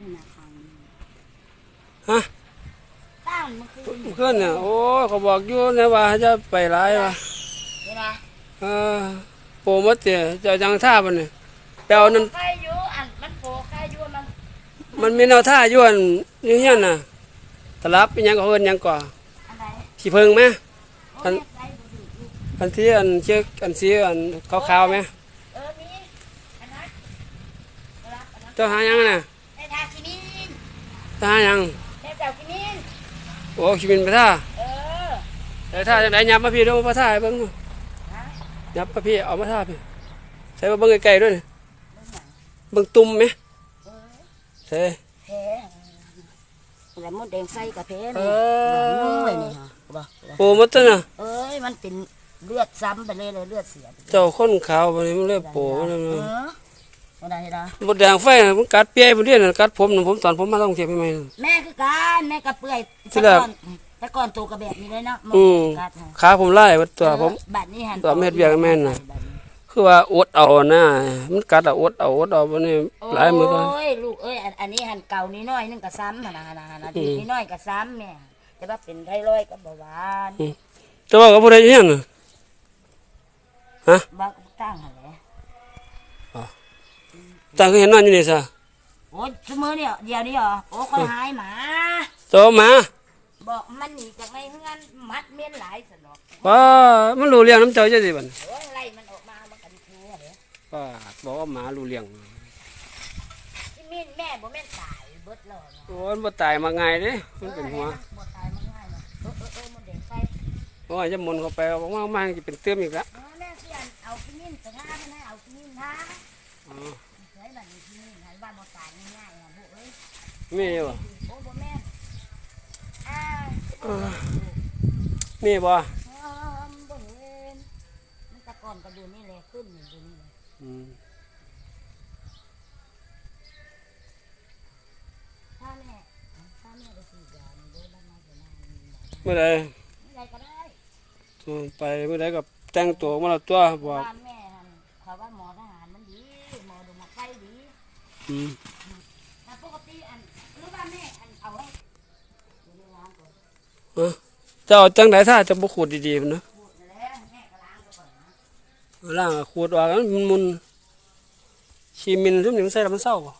นี่นะทางนี้ฮะตั้งเมื่อคืนเพื่อนเนี่ยโอ้ยเขาบอกอยู่นะว่าจะไปหลายว่ะเวลาเออโปรโมทเจ้เจ้าจังท่าบันเนี่ยแปลวนั่นใครอยู่อันมันโผล่ใครอยู่มันมันมีแนวท่าอยู่อันอยู่เฮียนน่ะตลับอีหยังก็เอิ้นหยังก่ออะไรสิเพิงไหม โอ้ยใครบ่ดูอยู่อันที่อันเชือกอันสีอันขาวๆไหมเออมีอันนั้นเวลาอันนั้นเจ้าหาหยังน่ะได้ทาคิมิน เจ้าหาหยังได้เจ้าคิมินโอ้คิมินไปท่าเออแต่ท่าจังไดยับมาพี่ดูมาท่าให้เบิ่งดูฮะยับมาพี่เอามาท่าพี่ใส่มาเบิ่งไกลๆด้วยนี่เบิ่งตุ่มไหมเออใส่แพ้แล้วมดแดงใส่กับแพ้เอนี่อนุ่งเลยนี่ฮะบ่บ่โปรโมทน่ะเอ้ยมันเป็นเลือดซ้ำไปเลยเลยเลือดเสียไปเลยเจ้าคนขาวบัดนี้มันเลยโปรมันเอเลยอ บ่ได้ดาบดแดงไฟน่ะมันกัดเปียพุ่นเด้น่ะกัดผมน่ะผมตอนผมมาต้องเก็บให้ใหม่ แม่คือการแม่กระเปื่อยที่แรกแต่ก่อนตัวกระแบบนี้เลยเนาะอืมกัดฮะขาผมไล่เบิดตัวผม บัดนี้หันตัวเม็ดเบี้ยกแม่นน่ะ คือว่าอดเอาหนะมันกัดอะอดเอาอดเอาบัดนี้หลายมือก็ โอ้ยลูกเอ้ยอันอันนี้หันเก่านิดหน้อยนึงก็ซ้ำหั่นนะหั่นนะหั่นนะอืม นิดหน้อยก็ซ้ำแม่แต่ว่าเป็นไทรอยด์กับเบาหวานแต่ว่าก็บ่ได้อยู่เฮียนน่ะ บางหั่นแหละ ตาก็เห็นนอนอยู่นี่ซะโอ้ยชั่วโมงเดียวเดียวนี้เหรอโอ้คอยหายหมา โตมาบอกมันหนีจากในเฮือนมัดเมียนหลายสนอกว่ามันรู้เรื่องน้ำเจ้าจังซี่บัดโอ้ยไล่มันออกมามันกันคือเด้อว่าบอกว่าหมารู้เรื่องที่มีนแม่บ่แม่นตายเบิดแล้วเนาะโอ้ยมันบ่ตายมาง่ายเด้มันเป็นหัวออบ่ตายมันง่ายเนาะเออเออเออมันเด็กไปเพราะว่าจะหมุนเข้าไปบอกว่ามันจะเป็นเตื้อมอีกละเออแม่เสียนเอาที่มีนไปท่ามันให้เอาที่มีนท่า อ๋อใช้บัดนี้ที่มีนให้บ้านบ่ตายง่ายๆนะพวกเอ้ยมีอยู่บ่โอ้บ่แม่นอ้าวเออมีบ่อ๋อมันบ่เห็นมันแตะก่อนก็ดูนี่แหละขึ้นนี่ดูนี่แหละอืมถ้าแม่ถ้าแม่ไปฉีดยามันเด้อบ้านนาจะนานเมื่อใดไม่ได้ก็ได้ ไปเมื่อใดก็แต่งตัวมาแล้วตัวบอกบ้านแม่หั่นเขาว่าหมอทหารมันดี หมอดูมาไฟดี อืม แต่ปกติอั นหรือว่าแม่อันเอาจ้าจังไดถ้าจะบุขูดดีๆเนาะล้างไปก่อนนะล่างขูดออกมันมุนชีมินซุมนี่มันใส่แล้วมันเศร้าป่